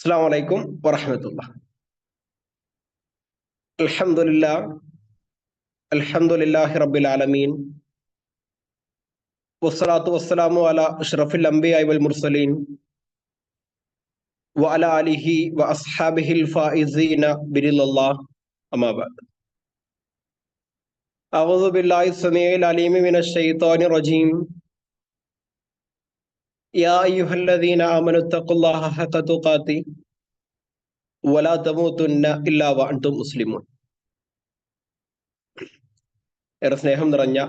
അസ്സാം വലൈക്കും വറഹമത്തുള്ള അൽഹംദുലില്ലാ അൽഹംദുലില്ലാഹി റബ്ബിൽ ആലമീൻ വസ്സലാത്തു വസ്സലാമു അല അഷ്റഫിൽ അംബിയായി വൽ മുർസലീൻ وعلى آله وأصحابه الفائزين برضا الله أما بعد أعوذ بالله السميع العليم من الشيطان الرجيم يا أيها الذين آمنوا اتقوا الله حق تقاته ولا تموتن إلا وأنتم مسلمون ഏറെ സ്നേഹം നിറഞ്ഞ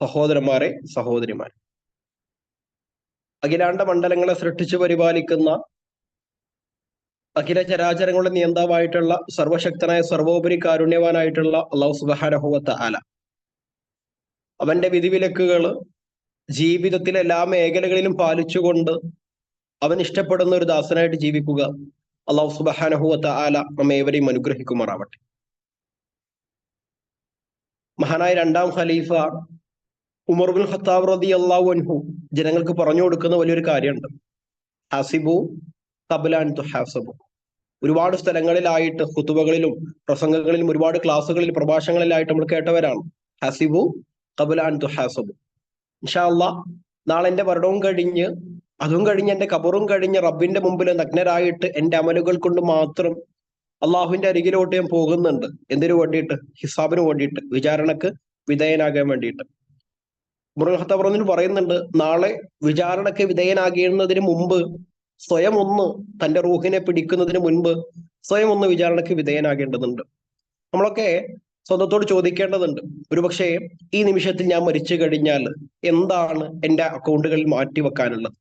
സഹോദരന്മാരെ സഹോദരിമാരെ അഖിലാണ്ട മണ്ഡലങ്ങളെ സൃഷ്ടിച്ചു പരിപാലിക്കുന്ന അഖില ചരാചരങ്ങളുടെ നിയന്താവായിട്ടുള്ള സർവശക്തനായ സർവോപരി കാരുണ്യവാനായിട്ടുള്ള അള്ളാഹു സുബാനഹുവത്ത ആല അവന്റെ വിധിവിലക്കുകൾ ജീവിതത്തിലെ എല്ലാ മേഖലകളിലും പാലിച്ചുകൊണ്ട് അവൻ ഇഷ്ടപ്പെടുന്ന ഒരു ദാസനായിട്ട് ജീവിക്കുക അള്ളാഹു സുബാനഹുവത്ത ആല നമ്മേവരെയും അനുഗ്രഹിക്കുമാറാവട്ടെ. മഹാനായ രണ്ടാം ഖലീഫ ഉമർ ബിൻ ഖത്താബ് റതി അള്ളാഹു അൻഹു ജനങ്ങൾക്ക് പറഞ്ഞു കൊടുക്കുന്ന വലിയൊരു കാര്യമുണ്ട്. ഹാസിബു കബലാൻ ഹാസബു. ഒരുപാട് സ്ഥലങ്ങളിലായിട്ട് ഹുത്തുബകളിലും പ്രസംഗങ്ങളിലും ഒരുപാട് ക്ലാസ്സുകളിൽ പ്രഭാഷണങ്ങളിലായിട്ട് നമ്മൾ കേട്ടവരാണ്. ഹാസിബു കബലാൻ ഹാസബു. ഇൻഷാ അള്ളാ നാളെ എന്റെ മരണവും കഴിഞ്ഞ് അതും കഴിഞ്ഞ് എന്റെ കബറും കഴിഞ്ഞ് റബ്ബിന്റെ മുമ്പിൽ നഗ്നരായിട്ട് എന്റെ അമലുകൾ കൊണ്ട് മാത്രം അള്ളാഹുവിന്റെ അരികിലോട്ട് ഞാൻ പോകുന്നുണ്ട്. എന്തിനു വേണ്ടിയിട്ട്? ഹിസാബിന് വേണ്ടിയിട്ട്. വിചാരണക്ക് വിധേയനാകാൻ വേണ്ടിയിട്ട്. മുറുഖത്തബ്രന്നിന് പറയുന്നുണ്ട് നാളെ വിചാരണക്ക് വിധേയനാകുന്നതിന് മുമ്പ് സ്വയം ഒന്ന് തന്റെ റൂഹിനെ പിടിക്കുന്നതിന് മുൻപ് സ്വയം ഒന്ന് വിചാരണക്ക് വിധേയനാകേണ്ടതുണ്ട്. നമ്മളൊക്കെ സ്വന്തത്തോട് ചോദിക്കേണ്ടതുണ്ട്. ഒരുപക്ഷെ ഈ നിമിഷത്തിൽ ഞാൻ മരിച്ചു കഴിഞ്ഞാൽ എന്താണ് എന്റെ അക്കൗണ്ടുകളിൽ മാറ്റി വെക്കാനുള്ളത്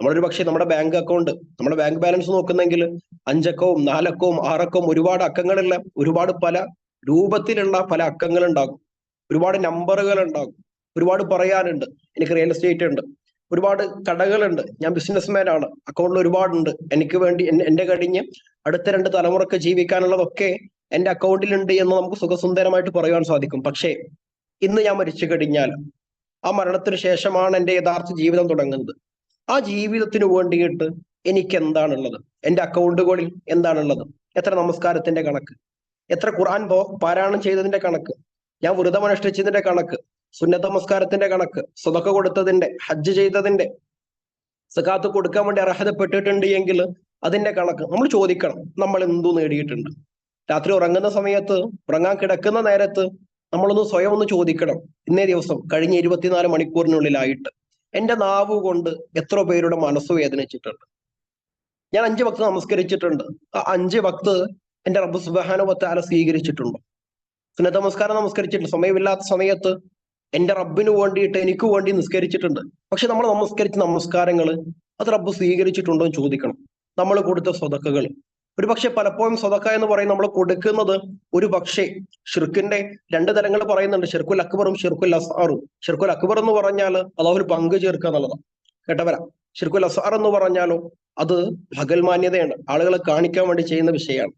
നമ്മളൊരു പക്ഷേ നമ്മുടെ ബാങ്ക് അക്കൗണ്ട് നമ്മുടെ ബാങ്ക് ബാലൻസ് നോക്കുന്നെങ്കിൽ അഞ്ചക്കവും നാലക്കവും ആറക്കവും ഒരുപാട് അക്കങ്ങളില്ല ഒരുപാട് പല രൂപത്തിലുള്ള പല അക്കങ്ങൾ ഉണ്ടാകും ഒരുപാട് നമ്പറുകൾ ഉണ്ടാകും ഒരുപാട് പറയാനുണ്ട്. എനിക്ക് റിയൽ എസ്റ്റേറ്റ് ഉണ്ട്. ഒരുപാട് കടകളുണ്ട്. ഞാൻ ബിസിനസ്മാൻ ആണ് അക്കൗണ്ടിൽ ഒരുപാടുണ്ട്. എനിക്ക് വേണ്ടി എന്റെ കഴിഞ്ഞ് അടുത്ത രണ്ട് തലമുറയ്ക്ക് ജീവിക്കാനുള്ളതൊക്കെ എന്റെ അക്കൗണ്ടിലുണ്ട് എന്ന് നമുക്ക് സുഖസുന്ദരമായിട്ട് പറയുവാൻ സാധിക്കും. പക്ഷേ ഇന്ന് ഞാൻ മരിച്ചു കഴിഞ്ഞാൽ ആ മരണത്തിന് ശേഷമാണ് എന്റെ യഥാർത്ഥ ജീവിതം തുടങ്ങുന്നത്. ആ ജീവിതത്തിന് വേണ്ടിയിട്ട് എനിക്ക് എന്താണുള്ളത്? എന്റെ അക്കൗണ്ടുകളിൽ എന്താണുള്ളത്? എത്ര നമസ്കാരത്തിന്റെ കണക്ക്? എത്ര ഖുർആൻ പാരായണം ചെയ്തതിന്റെ കണക്ക്? ഞാൻ വ്രതം അനുഷ്ഠിച്ചതിന്റെ കണക്ക്? സുന്നത്ത് നമസ്കാരത്തിന്റെ കണക്ക്? സ്വതക്ക കൊടുത്തതിന്റെ ഹജ്ജ് ചെയ്തതിന്റെ സകാത്ത് കൊടുക്കാൻ വേണ്ടി അർഹതപ്പെട്ടിട്ടുണ്ട് എങ്കിൽ അതിന്റെ കണക്ക് നമ്മൾ ചോദിക്കണം. നമ്മൾ എന്തു നേടിയിട്ടുണ്ട്? രാത്രി ഉറങ്ങുന്ന സമയത്ത് ഉറങ്ങാൻ കിടക്കുന്ന നേരത്ത് നമ്മളൊന്ന് സ്വയം ഒന്ന് ചോദിക്കണം. ഇന്നേ ദിവസം കഴിഞ്ഞ ഇരുപത്തിനാല് മണിക്കൂറിനുള്ളിലായിട്ട് എന്റെ നാവ് കൊണ്ട് എത്ര പേരുടെ മനസ്സ് വേദനിച്ചിട്ടുണ്ട്. ഞാൻ അഞ്ച് ഭക്ത് നമസ്കരിച്ചിട്ടുണ്ട്. ആ അഞ്ച് ഭക്ത് എന്റെ റബ്ബ് സുബാനുവത്താല സ്വീകരിച്ചിട്ടുണ്ടോ. സുന്നത്ത നമസ്കാരം നമസ്കരിച്ചിട്ടുണ്ട്. സമയമില്ലാത്ത സമയത്ത് എന്റെ റബ്ബിന് വേണ്ടിയിട്ട് എനിക്ക് വേണ്ടി നിസ്കരിച്ചിട്ടുണ്ട്. പക്ഷെ നമ്മൾ നമസ്കരിച്ച നമസ്കാരങ്ങൾ അത് റബ്ബ് സ്വീകരിച്ചിട്ടുണ്ടോ എന്ന് ചോദിക്കണം. നമ്മൾ കൊടുത്ത സ്വതക്കകൾ. ഒരു പക്ഷെ പലപ്പോഴും സ്വതക്ക എന്ന് പറയും നമ്മൾ കൊടുക്കുന്നത് ഒരു പക്ഷേ ഷിർക്കിന്റെ രണ്ട് തരങ്ങൾ പറയുന്നുണ്ട്. ഷിർക്കുൽ അക്ബറും ഷിർക്കുൽ അസാറും ഷിർക്കുൽ അക്ബർ എന്ന് പറഞ്ഞാൽ അള്ളാഹുൽ പങ്ക് ചേർക്കുക എന്നുള്ളതാണ് കേട്ടവരാ? ഷിർക്കുൽ അസാർ എന്ന് പറഞ്ഞാലോ അത് ഭഗൽമാന്യതയാണ് ആളുകളെ കാണിക്കാൻ വേണ്ടി ചെയ്യുന്ന വിഷയമാണ്.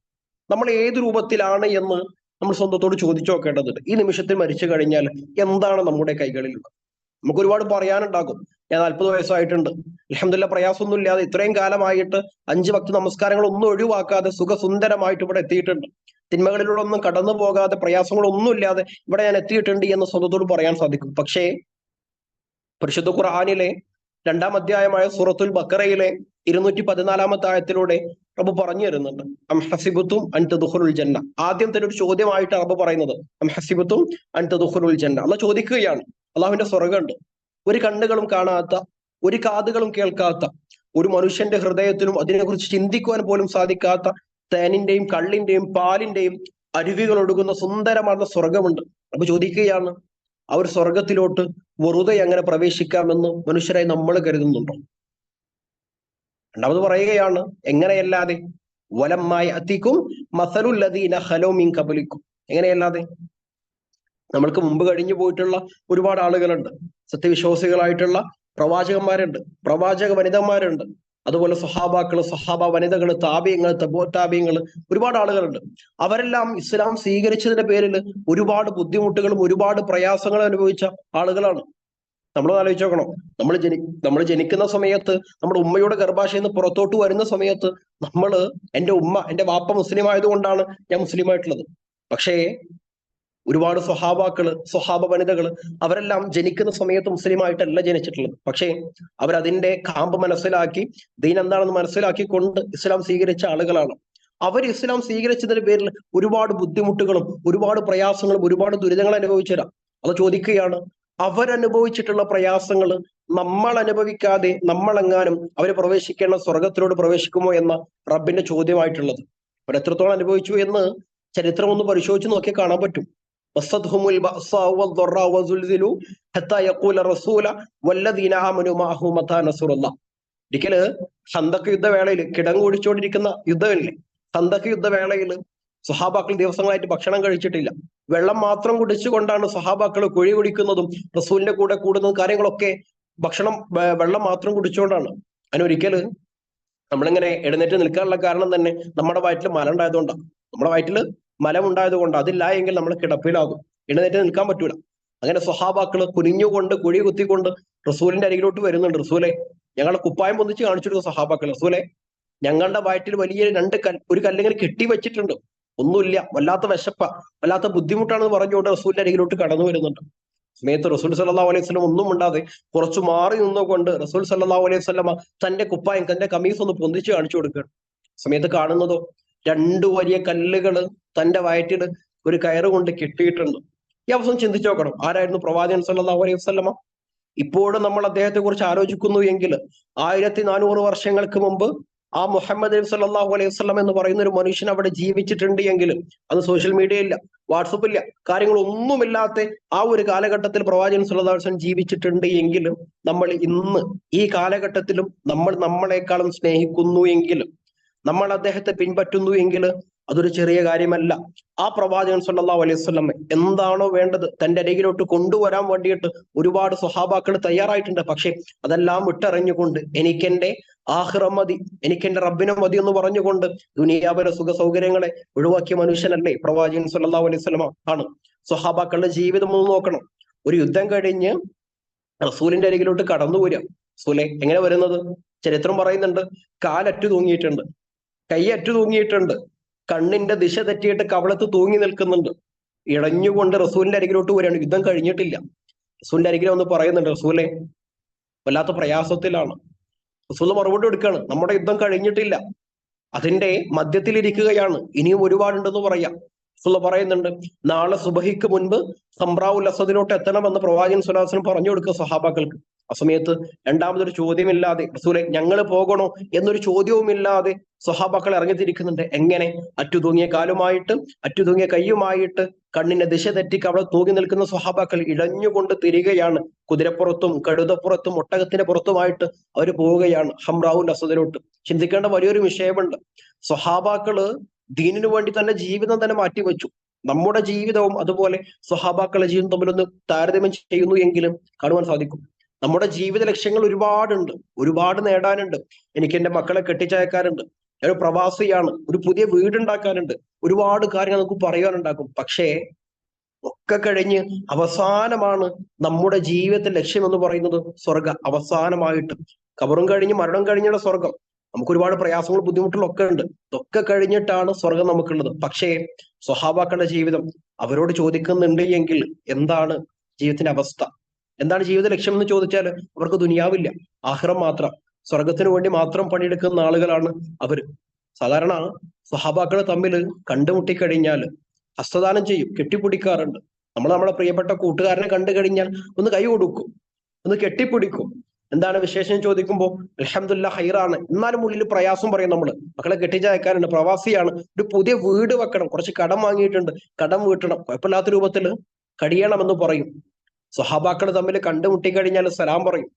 നമ്മൾ ഏത് രൂപത്തിലാണ് എന്ന് നമ്മൾ സ്വന്തത്തോട് ചോദിച്ചു നോക്കേണ്ടതുണ്ട്. ഈ നിമിഷത്തിൽ മരിച്ചു കഴിഞ്ഞാൽ എന്താണ് നമ്മുടെ കൈകളിലുള്ളത്? നമുക്ക് ഒരുപാട് പറയാനുണ്ടാകും. ഞാൻ നാൽപ്പത് വയസ്സായിട്ടുണ്ട്. അലഹമില്ല പ്രയാസമൊന്നും ഇല്ലാതെ ഇത്രയും കാലമായിട്ട് അഞ്ച് ഭക്തി നമസ്കാരങ്ങൾ ഒന്നും ഒഴിവാക്കാതെ സുഖസുന്ദരമായിട്ട് ഇവിടെ എത്തിയിട്ടുണ്ട്. തിന്മകളിലൂടെ ഒന്നും കടന്നു പോകാതെ പ്രയാസങ്ങളൊന്നും ഇല്ലാതെ ഇവിടെ ഞാൻ എത്തിയിട്ടുണ്ട് എന്ന് സ്വന്തത്തോട് പറയാൻ സാധിക്കും. പക്ഷേ പരിശുദ്ധ ഖുർആാനിലെ രണ്ടാം അധ്യായമായ സൂറത്തുൽ ബക്കറയിലെ ഇരുന്നൂറ്റി പതിനാലാമത്തെ ആയത്തിലൂടെ റബ്ബ് പറഞ്ഞു തരുന്നുണ്ട്. അം ഹസിബുത്തും അൻതദുഖുൽ ജന്ന. ആദ്യം തന്നെ ഒരു ചോദ്യമായിട്ട് റബ്ബ് പറയുന്നത്. അം ഹസിബുത്തും അൻതദുഖുൽ ജന്ന. അല്ല ചോദിക്കുകയാണ്. അള്ളാഹുവിന്റെ സ്വർഗമുണ്ട് ഒരു കണ്ണുകളും കാണാത്ത ഒരു കാതുകളും കേൾക്കാത്ത ഒരു മനുഷ്യന്റെ ഹൃദയത്തിലും അതിനെക്കുറിച്ച് ചിന്തിക്കുവാൻ പോലും സാധിക്കാത്ത തേനിന്റെയും കള്ളിന്റെയും പാലിന്റെയും അരുവികൾ ഒഴുകുന്ന സുന്ദരമായ സ്വർഗമുണ്ട് അപ്പൊ ചോദിക്കുകയാണ് അവർ സ്വർഗത്തിലോട്ട് വെറുതെ എങ്ങനെ പ്രവേശിക്കാമെന്ന് മനുഷ്യരായി നമ്മൾ കരുതുന്നുണ്ടോ? രണ്ടാമത് പറയുകയാണ് എങ്ങനെയല്ലാതെ? വലമായി അത്തിക്കും മസലുല്ലദീന ഹലോമിൻ കബലിക്കും. എങ്ങനെയല്ലാതെ? നമ്മൾക്ക് മുമ്പ് കഴിഞ്ഞു പോയിട്ടുള്ള ഒരുപാട് ആളുകളുണ്ട്. സത്യവിശ്വാസികളായിട്ടുള്ള പ്രവാചകന്മാരുണ്ട് പ്രവാചക വനിതന്മാരുണ്ട്. അതുപോലെ സഹാബാക്കൾ സഹാബ വനിതകൾ താപ്യങ്ങൾ തബോ താബിയങ്ങൾ ഒരുപാട് ആളുകളുണ്ട്. അവരെല്ലാം ഇസ്ലാം സ്വീകരിച്ചതിന്റെ പേരിൽ ഒരുപാട് ബുദ്ധിമുട്ടുകളും ഒരുപാട് പ്രയാസങ്ങളും അനുഭവിച്ച ആളുകളാണ്. നമ്മൾ ആലോചിച്ച് നോക്കണം. നമ്മൾ ജനി നമ്മൾ ജനിക്കുന്ന സമയത്ത് നമ്മുടെ ഉമ്മയുടെ ഗർഭാശയിൽ നിന്ന് പുറത്തോട്ട് വരുന്ന സമയത്ത് നമ്മൾ എന്റെ ഉമ്മ എന്റെ വാപ്പ മുസ്ലിം ആയതുകൊണ്ടാണ് ഞാൻ മുസ്ലിം ആയിട്ടുള്ളത്. പക്ഷേ ഒരുപാട് സ്വഹാബാക്കൾ സ്വഹാബ വനിതകൾ അവരെല്ലാം ജനിക്കുന്ന സമയത്ത് മുസ്ലിം ആയിട്ടല്ല ജനിച്ചിട്ടുള്ളത്. പക്ഷേ അവരതിന്റെ കാമ്പ് മനസ്സിലാക്കി ദീൻ എന്താണെന്ന് മനസ്സിലാക്കിക്കൊണ്ട് ഇസ്ലാം സ്വീകരിച്ച ആളുകളാണ്. അവർ ഇസ്ലാം സ്വീകരിച്ചതിന്റെ പേരിൽ ഒരുപാട് ബുദ്ധിമുട്ടുകളും ഒരുപാട് പ്രയാസങ്ങളും ഒരുപാട് ദുരിതങ്ങൾ അനുഭവിച്ചു അത് ചോദിക്കുകയാണ് അവരനുഭവിച്ചിട്ടുള്ള പ്രയാസങ്ങൾ നമ്മൾ അനുഭവിക്കാതെ നമ്മളെങ്ങാനും അവർ പ്രവേശിക്കേണ്ട സ്വർഗത്തിലോട് പ്രവേശിക്കുമോ എന്ന റബ്ബിന്റെ ചോദ്യമായിട്ടുള്ളത്. അവരെത്രത്തോളം അനുഭവിച്ചു എന്ന് ചരിത്രം ഒന്ന് പരിശോധിച്ച് നോക്കി കാണാൻ പറ്റും. ഒരിക്കൽ ഹന്തക്ക് യുദ്ധവേളയിൽ കിടങ്ങ് കുടിച്ചുകൊണ്ടിരിക്കുന്ന യുദ്ധമില്ലേ ഹന്തക്ക് യുദ്ധവേളയിൽ സുഹാബാക്കൾ ദിവസങ്ങളായിട്ട് ഭക്ഷണം കഴിച്ചിട്ടില്ല. വെള്ളം മാത്രം കുടിച്ചുകൊണ്ടാണ് സുഹാബാക്കൾ കുഴി കുടിക്കുന്നതും റസൂലിന്റെ കൂടെ കൂടുന്നതും കാര്യങ്ങളൊക്കെ ഭക്ഷണം വെള്ളം മാത്രം കുടിച്ചുകൊണ്ടാണ്. അതിനൊരിക്കൽ നമ്മളിങ്ങനെ എഴുന്നേറ്റ് നിൽക്കാനുള്ള കാരണം തന്നെ നമ്മുടെ വയറ്റിൽ മല ഉണ്ടായതുകൊണ്ടാണ് നമ്മുടെ വയറ്റിൽ മലം ഉണ്ടായത് കൊണ്ട് അതില്ല എങ്കിൽ നമ്മൾ കിടപ്പിലാകും. എഴുന്നേറ്റ് നിൽക്കാൻ പറ്റൂല. അങ്ങനെ സ്വഹാബാക്കൾ കുനിഞ്ഞുകൊണ്ട് കുഴി കുത്തിക്കൊണ്ട് റസൂലിന്റെ അരികിലോട്ട് വരുന്നുണ്ട് റസൂലെ. ഞങ്ങളെ കുപ്പായം പൊന്നിച്ച് കാണിച്ചു കൊടുക്കും സഹാബാക്കൾ റസൂലെ ഞങ്ങളുടെ വയറ്റിൽ വലിയ രണ്ട് കൽ ഒരു കല്ലിങ്ങനെ കെട്ടി വെച്ചിട്ടുണ്ട്. ഒന്നുമില്ല. വല്ലാത്ത വിശപ്പ. വല്ലാത്ത ബുദ്ധിമുട്ടാണെന്ന് പറഞ്ഞുകൊണ്ട് റസൂലിന്റെ അരികിലോട്ട് കടന്നു വരുന്നുണ്ട്. സമയത്ത് റസൂൽ സല്ലാ അലൈഹി സ്വലം ഒന്നും ഉണ്ടാതെ കുറച്ചു മാറി നിന്നുകൊണ്ട് റസൂൽ സല്ലാ അലൈഹി സ്വലമ തന്റെ കുപ്പായം തന്റെ കമീസ് ഒന്ന് പൊന്തിച്ച് കാണിച്ചു കൊടുക്കുകയാണ്. സമയത്ത് കാണുന്നതോ രണ്ടു വലിയ കല്ലുകൾ തന്റെ വയറ്റിൽ ഒരു കയറ് കൊണ്ട് കെട്ടിയിട്ടുണ്ട്. ഈ അവസരം ചിന്തിച്ചു നോക്കണം. ആരായിരുന്നു പ്രവാചകൻ സല്ലല്ലാഹു അലൈഹി വസല്ലമ? ഇപ്പോഴും നമ്മൾ അദ്ദേഹത്തെ കുറിച്ച് ആലോചിക്കുന്നു എങ്കിൽ ആയിരത്തി നാനൂറ് വർഷങ്ങൾക്ക് മുമ്പ് ആ മുഹമ്മദ് നബി സല്ലാഹു അലൈഹി വസ്ലം എന്ന് പറയുന്ന ഒരു മനുഷ്യൻ അവിടെ ജീവിച്ചിട്ടുണ്ട് എങ്കിലും അത് സോഷ്യൽ മീഡിയ ഇല്ല വാട്സപ്പ് ഇല്ല. കാര്യങ്ങളൊന്നുമില്ലാത്ത ആ ഒരു കാലഘട്ടത്തിൽ പ്രവാചകൻ സല്ലാ വസ്ലം ജീവിച്ചിട്ടുണ്ട് എങ്കിലും നമ്മൾ ഇന്ന് ഈ കാലഘട്ടത്തിലും നമ്മൾ നമ്മളെക്കാളും സ്നേഹിക്കുന്നു എങ്കിലും നമ്മൾ അദ്ദേഹത്തെ പിൻപറ്റുന്നു എങ്കിൽ അതൊരു ചെറിയ കാര്യമല്ല. ആ പ്രവാചകൻ സല്ലാ അലൈഹി സ്വലം എന്താണോ വേണ്ടത് തന്റെ അരികിലോട്ട് കൊണ്ടുവരാൻ വേണ്ടിയിട്ട് ഒരുപാട് സ്വഹാബാക്കൾ തയ്യാറായിട്ടുണ്ട്. പക്ഷെ അതെല്ലാം വിട്ടറിഞ്ഞുകൊണ്ട് എനിക്കെന്റെ ആഹ്റം മതി എനിക്കെന്റെ റബ്ബിനെ മതി എന്ന് പറഞ്ഞുകൊണ്ട് ദുനിയാപര സുഖ സൗകര്യങ്ങളെ ഒഴിവാക്കിയ മനുഷ്യനല്ലേ പ്രവാചകൻ സല്ലാ അലൈഹി സ്വലമ ആണ്. സ്വഹാബാക്കളുടെ ജീവിതം ഒന്ന് നോക്കണം. ഒരു യുദ്ധം കഴിഞ്ഞ് റസൂലിന്റെ അരികിലോട്ട് കടന്നു വരിക റസൂലെ എങ്ങനെ വരുന്നത്? ചരിത്രം പറയുന്നുണ്ട് കാലറ്റു തൂങ്ങിയിട്ടുണ്ട്. കൈ അറ്റു തൂങ്ങിയിട്ടുണ്ട്. കണ്ണിന്റെ ദിശ തെറ്റിയിട്ട് കവളത്ത് തൂങ്ങി നിൽക്കുന്നുണ്ട്. ഇടഞ്ഞുകൊണ്ട് റസൂലിന്റെ അരികിലോട്ട് വരികയാണ്. യുദ്ധം കഴിഞ്ഞിട്ടില്ല. റസൂലിന്റെ അരികിലോ ഒന്ന് പറയുന്നുണ്ട് റസൂലെ വല്ലാത്ത പ്രയാസത്തിലാണ്. റസൂൽ മറുപടി എടുക്കുകയാണ് നമ്മുടെ യുദ്ധം കഴിഞ്ഞിട്ടില്ല. അതിന്റെ മധ്യത്തിലിരിക്കുകയാണ്. ഇനിയും ഒരുപാടുണ്ടെന്ന് പറയാം. റസൂൽ പറയുന്നുണ്ട് നാളെ സുബഹിക്ക് മുൻപ് സംബ്രാവുൽ അസദിലോട്ട് എത്തണമെന്ന് പ്രവാചകൻ സുലാസനം പറഞ്ഞു കൊടുക്കുക സഹാബാക്കൾക്ക്. ആ സമയത്ത് രണ്ടാമതൊരു ചോദ്യമില്ലാതെ റസൂലെ ഞങ്ങൾ പോകണോ എന്നൊരു ചോദ്യവുമില്ലാതെ സ്വഹാബാക്കൾ ഇറങ്ങിത്തിരിക്കുന്നുണ്ട്. എങ്ങനെ? അറ്റുതൂങ്ങിയ കാലുമായിട്ട് അറ്റുതൂങ്ങിയ കൈയുമായിട്ട് കണ്ണിന്റെ ദിശ തെറ്റിക്ക് അവിടെ തൂങ്ങി നിൽക്കുന്ന സ്വഹാബാക്കൾ ഇഴഞ്ഞുകൊണ്ട് തിരികെയാണ്. കുതിരപ്പുറത്തും കഴുതപ്പുറത്തും ഒട്ടകത്തിന്റെ പുറത്തുമായിട്ട് അവർ പോവുകയാണ് ഹംറാവുൽ അസദിലോട്ട്. ചിന്തിക്കേണ്ട വലിയൊരു വിഷയമുണ്ട്. സ്വഹാബാക്കൾ ദീനിനു വേണ്ടി തന്നെ ജീവിതം തന്നെ മാറ്റിവെച്ചു. നമ്മുടെ ജീവിതവും അതുപോലെ സ്വഹാബാക്കളുടെ ജീവിതം തമ്മിലൊന്ന് താരതമ്യം ചെയ്യുന്നു എങ്കിലും കാണുവാൻ സാധിക്കും. നമ്മുടെ ജീവിത ലക്ഷ്യങ്ങൾ ഒരുപാടുണ്ട്. ഒരുപാട് നേടാനുണ്ട്. എനിക്ക് എന്റെ മക്കളെ കെട്ടിച്ചയക്കാനുണ്ട്. ഒരു പ്രവാസിയാണ്. ഒരു പുതിയ വീടുണ്ടാക്കാനുണ്ട്. ഒരുപാട് കാര്യങ്ങൾ നമുക്ക് പറയാനുണ്ടാക്കും. പക്ഷേ ഒക്കെ കഴിഞ്ഞ് അവസാനമാണ് നമ്മുടെ ജീവിത ലക്ഷ്യം എന്ന് പറയുന്നത് സ്വർഗ അവസാനമായിട്ട്. കബറും കഴിഞ്ഞ് മരണം കഴിഞ്ഞുള്ള സ്വർഗം നമുക്ക് ഒരുപാട് പ്രയാസങ്ങളും ബുദ്ധിമുട്ടുകളും ഒക്കെ ഉണ്ട്. ഇതൊക്കെ കഴിഞ്ഞിട്ടാണ് സ്വർഗം നമുക്കുള്ളത്. പക്ഷേ സ്വഹാബാക്കളുടെ ജീവിതം അവരോട് ചോദിക്കുന്നുണ്ട് എങ്കിൽ എന്താണ് ജീവിതത്തിന്റെ അവസ്ഥ? എന്താണ് ജീവിത ലക്ഷ്യം എന്ന് ചോദിച്ചാൽ അവർക്ക് ദുനിയാവില്ല. ആഹ്റം മാത്രം. സ്വർഗത്തിന് വേണ്ടി മാത്രം പണിയെടുക്കുന്ന ആളുകളാണ് അവർ സാധാരണ സ്വഹാബാക്കൾ തമ്മിൽ കണ്ടുമുട്ടിക്കഴിഞ്ഞാൽ ഹസ്തദാനം ചെയ്യും കെട്ടിപ്പിടിക്കാറുണ്ട്. നമ്മൾ നമ്മളെ പ്രിയപ്പെട്ട കൂട്ടുകാരനെ കണ്ടു കഴിഞ്ഞാൽ ഒന്ന് കൈ കൊടുക്കും ഒന്ന് കെട്ടിപ്പിടിക്കും. എന്താണ് വിശേഷം ചോദിക്കുമ്പോൾ അലഹമുല്ല ഹൈറാണ് എന്നാലും ഉള്ളിൽ പ്രയാസം പറയും നമ്മൾ മക്കളെ കെട്ടിച്ചയക്കാനുണ്ട് പ്രവാസിയാണ്. ഒരു പുതിയ വീട് വെക്കണം കുറച്ച് കടം വാങ്ങിയിട്ടുണ്ട് കടം വീട്ടണം. കുഴപ്പമില്ലാത്ത രൂപത്തിൽ കഴിയണമെന്ന് പറയും. സ്വഹാബാക്കൾ തമ്മിൽ കണ്ടുമുട്ടിക്കഴിഞ്ഞാൽ സലാം പറയും.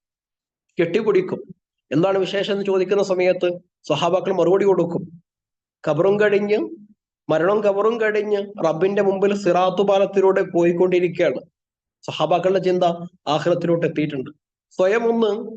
കെട്ടിപ്പിടിക്കും. എന്താണ് വിശേഷം എന്ന് ചോദിക്കുന്ന സമയത്ത് സ്വഹാബാക്കൾ മറുപടി കൊടുക്കും. കബറും കഴിഞ്ഞ് മരണം കബറും കഴിഞ്ഞ് റബ്ബിന്റെ മുമ്പിൽ സിറാത്തുപാലത്തിലൂടെ പോയിക്കൊണ്ടിരിക്കുകയാണ്. സഹാബാക്കളുടെ ചിന്ത ആഹ്ലത്തിലോട്ട് എത്തിയിട്ടുണ്ട്. സ്വയം ഒന്ന്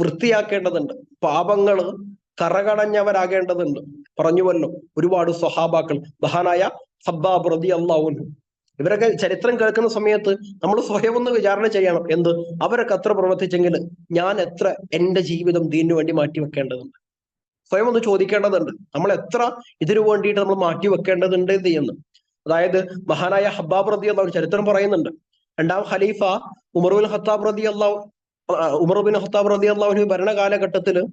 വൃത്തിയാക്കേണ്ടതുണ്ട്. പാപങ്ങൾ കറകടഞ്ഞവരാകേണ്ടതുണ്ട്. പറഞ്ഞുവല്ലോ ഒരുപാട് സ്വഹാബാക്കൾ മഹാനായ സബ്ബാബ് റതി അള്ളാഹുൻ ഇവരൊക്കെ ചരിത്രം കേൾക്കുന്ന സമയത്ത് നമ്മൾ സ്വയം ഒന്ന് വിചാരണ ചെയ്യണം. എന്ത്? അവരൊക്കെ അത്ര പ്രവർത്തിച്ചെങ്കിൽ ഞാൻ എത്ര എന്റെ ജീവിതം ദീനു വേണ്ടി മാറ്റി വെക്കേണ്ടതുണ്ട്? സ്വയം ഒന്ന് ചോദിക്കേണ്ടതുണ്ട്. നമ്മൾ എത്ര ഇതിനു വേണ്ടിയിട്ട് നമ്മൾ മാറ്റി വെക്കേണ്ടതുണ്ട് എന്ന് അതായത് മഹാനായ ഹബ്ബാബ് റതി അള്ളാഹു ചരിത്രം പറയുന്നുണ്ട്. രണ്ടാം ഖലീഫ ഉമറുൽ ഹത്താബ് റതി അള്ളാഹു ഉമർബിൻ ഹത്താബ് റതി അള്ളാഹുവിന് ഭരണ കാലഘട്ടത്തിൽ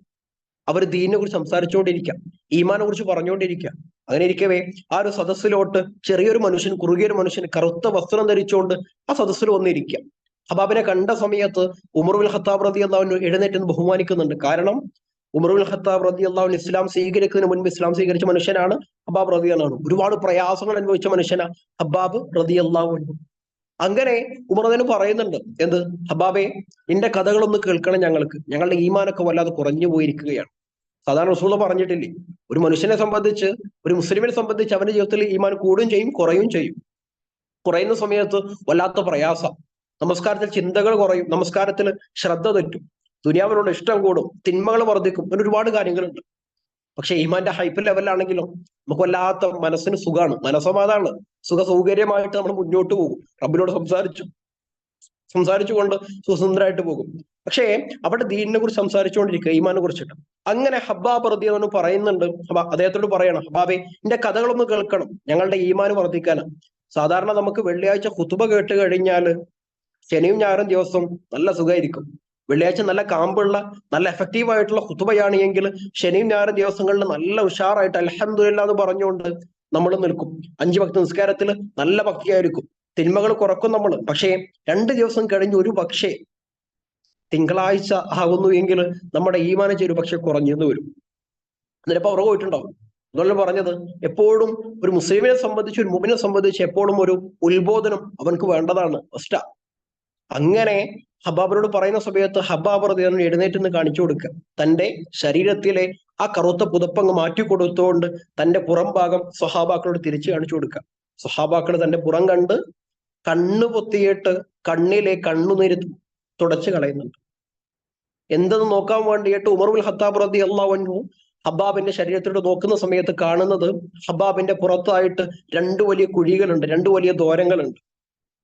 അവർ ദീനിനെ കുറിച്ച് സംസാരിച്ചുകൊണ്ടിരിക്കുക ഈമാനെ കുറിച്ച് പറഞ്ഞുകൊണ്ടിരിക്കുക. അങ്ങനെ ഇരിക്കവേ ആ ഒരു സദസ്സിലോട്ട് ചെറിയൊരു മനുഷ്യൻ കുറുകിയൊരു മനുഷ്യൻ കറുത്ത വസ്ത്രം ധരിച്ചുകൊണ്ട് ആ സദസ്സിൽ വന്നിരിക്കുക. ഹബാബിനെ കണ്ട സമയത്ത് ഉമറുൽ ഖത്താബ് റതി അള്ളാഹുവിന് എഴുന്നേറ്റ് ബഹുമാനിക്കുന്നുണ്ട്. കാരണം ഉമറുൽ ഖത്താബ് റതി അള്ളാഹുൻ ഇസ്ലാം സ്വീകരിക്കുന്നതിന് മുൻപ് ഇസ്ലാം സ്വീകരിച്ച മനുഷ്യനാണ് ഹബാബ് റതി അള്ളാഹു ഒരുപാട് പ്രയാസങ്ങൾ അനുഭവിച്ച മനുഷ്യനാണ് ഹബാബ് റതി അള്ളാഹു അങ്ങനെ ഉമർദന് പറയുന്നുണ്ട്. എന്ത്? ഹബാബെ നിന്റെ കഥകളൊന്ന് കേൾക്കണം ഞങ്ങൾക്ക്. ഞങ്ങളുടെ ഈമാനൊക്കെ വല്ലാതെ കുറഞ്ഞു പോയിരിക്കുകയാണ്. സാധാരണ റസൂള പറഞ്ഞിട്ടില്ലേ ഒരു മനുഷ്യനെ സംബന്ധിച്ച് ഒരു മുസ്ലിമിനെ സംബന്ധിച്ച് അവന്റെ ജീവിതത്തിൽ ഈമാൻ കൂടുകയും ചെയ്യും കുറയും ചെയ്യും. കുറയുന്ന സമയത്ത് വല്ലാത്ത പ്രയാസം. നമസ്കാരത്തിൽ ചിന്തകൾ കുറയും നമസ്കാരത്തിൽ ശ്രദ്ധ തെറ്റും. ദുനിയാവിനോട് ഇഷ്ടം കൂടും തിന്മകൾ വർദ്ധിക്കും അങ്ങനെ ഒരുപാട് കാര്യങ്ങളുണ്ട്. പക്ഷെ ഈമാന്റെ ഹൈപ്പ് ലെവലാണെങ്കിലും നമുക്ക് വല്ലാത്ത മനസ്സിന് സുഖമാണ് മനസ്സമാതാണ് സുഖ സൗകര്യമായിട്ട് നമ്മൾ മുന്നോട്ട് പോകും. റബ്ബിനോട് സംസാരിച്ചു. സംസാരിച്ചുകൊണ്ട് സുസുന്ദരായിട്ട് പോകും. പക്ഷേ അവിടെ ദീനിനെ കുറിച്ച് സംസാരിച്ചുകൊണ്ടിരിക്കുക ഈമാനെ കുറിച്ചിട്ട്. അങ്ങനെ ഹബ്ബാബ് പ്രതി എന്ന് പറയുന്നുണ്ട്. അദ്ദേഹത്തോട് പറയണം ഹബാബെ എന്റെ കഥകളൊന്ന് കേൾക്കണം. ഞങ്ങളുടെ ഈമാന് വർദ്ധിക്കാനാണ്. സാധാരണ നമുക്ക് വെള്ളിയാഴ്ച കുത്തുബ കേട്ട് കഴിഞ്ഞാൽ ശനിയും ഞായറും ദിവസം നല്ല സുഖമായിരിക്കും വെള്ളിയാഴ്ച നല്ല കാമ്പുള്ള നല്ല എഫക്റ്റീവ് ആയിട്ടുള്ള കുത്തുബയാണ് എങ്കിൽ ശനിയും ഞായറും ദിവസങ്ങളിൽ നല്ല ഉഷാറായിട്ട് അലഹമില്ല എന്ന് പറഞ്ഞുകൊണ്ട് നമ്മൾ നിൽക്കും. അഞ്ച് ഭക്തി നിസ്കാരത്തിൽ നല്ല ഭക്തിയായിരിക്കും. തിന്മകൾ കുറക്കും നമ്മൾ. പക്ഷേ രണ്ട് ദിവസം കഴിഞ്ഞ് ഒരു പക്ഷേ തിങ്കളാഴ്ച ആകുന്നു എങ്കിൽ നമ്മുടെ ഈമാനം ഒരു പക്ഷെ കുറഞ്ഞെന്ന് വരും. എന്നിട്ട് അവർ പോയിട്ടുണ്ടാവും അതുപോലെ പറഞ്ഞത് എപ്പോഴും ഒരു മുസ്ലിമിനെ സംബന്ധിച്ച് ഒരു മുബിനെ സംബന്ധിച്ച് എപ്പോഴും ഒരു ഉത്ബോധനം അവനക്ക് വേണ്ടതാണ്. ഫസ്റ്റാ അങ്ങനെ ഹബാബിനോട് പറയുന്ന സമയത്ത് ഹബാബ് റദിയാണ് എഴുന്നേറ്റ് നിന്ന് കാണിച്ചു കൊടുക്കുക. തന്റെ ശരീരത്തിലെ ആ കറുത്ത പുതപ്പങ്ങ് മാറ്റി കൊടുത്തുകൊണ്ട് തന്റെ പുറം ഭാഗം സ്വഹാബാക്കളോട് തിരിച്ചു കാണിച്ചു കൊടുക്കുക. സ്വഹാബാക്കൾ തന്റെ പുറം കണ്ട് കണ്ണു പൊത്തിയിട്ട് കണ്ണിലെ കണ്ണുനീര് തുടച്ചു കളയുന്നുണ്ട്. എന്തെന്ന് നോക്കാൻ വേണ്ടിയിട്ട് ഉമറുൽ ഹത്താബ് റതി അള്ളാഹു ഹബാബിന്റെ ശരീരത്തിലൂടെ നോക്കുന്ന സമയത്ത് കാണുന്നത് ഹബാബിന്റെ പുറത്തായിട്ട് രണ്ടു വലിയ കുഴികളുണ്ട് രണ്ടു വലിയ ദ്വാരങ്ങളുണ്ട്.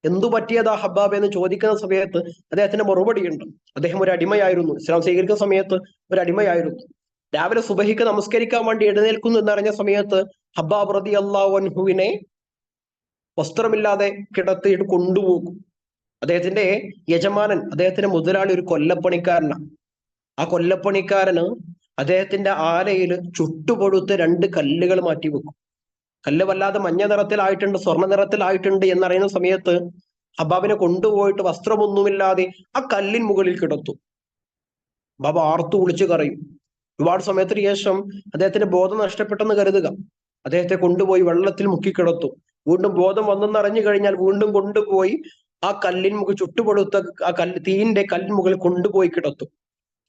എന്തു പറ്റിയതാ ഹബ്ബാബ് എന്ന് ചോദിക്കുന്ന സമയത്ത് അദ്ദേഹത്തിന്റെ മറുപടിയുണ്ട് അദ്ദേഹം ഒരു അടിമയായിരുന്നു. ഇസ്ലാം സ്വീകരിക്കുന്ന സമയത്ത് ഒരു അടിമയായിരുന്നു. രാവിലെ സുബഹിക്ക് നമസ്കരിക്കാൻ വേണ്ടി എഴുന്നേൽക്കുന്നു എന്നറിഞ്ഞ സമയത്ത് ഹബ്ബാബ് റതി അള്ളാഹുവിനെ വസ്ത്രമില്ലാതെ കിടത്തിയിട്ട് കൊണ്ടുപോകും. അദ്ദേഹത്തിന്റെ യജമാനൻ അദ്ദേഹത്തിന്റെ മുതലാളി ഒരു കൊല്ലപ്പണിക്കാരനാണ്. ആ കൊല്ലപ്പണിക്കാരന് അദ്ദേഹത്തിന്റെ ആലയിൽ ചുട്ടുപൊടുത്ത് രണ്ട് കല്ലുകൾ മാറ്റി വെക്കും കല്ല് വല്ലാതെ മഞ്ഞ നിറത്തിലായിട്ടുണ്ട് സ്വർണ നിറത്തിലായിട്ടുണ്ട് എന്നറിയുന്ന സമയത്ത് ഹബാബിനെ കൊണ്ടുപോയിട്ട് വസ്ത്രമൊന്നുമില്ലാതെ ആ കല്ലിൻ മുകളിൽ കിടത്തു. ബാബ ആർത്തു വിളിച്ചു കറയും ഒരുപാട് സമയത്തിന് ശേഷം അദ്ദേഹത്തിന്റെ ബോധം നഷ്ടപ്പെട്ടെന്ന് കരുതുക. അദ്ദേഹത്തെ കൊണ്ടുപോയി വെള്ളത്തിൽ മുക്കിക്കിടത്തു വീണ്ടും ബോധം വന്നെന്ന് അറിഞ്ഞു കഴിഞ്ഞാൽ വീണ്ടും കൊണ്ടുപോയി ആ കല്ലിൻ മുഖ ചുട്ടുപൊടുത്ത ആ കല്ല് തീയിന്റെ കല്ലിൻ മുകളിൽ കൊണ്ടുപോയി കിടത്തും.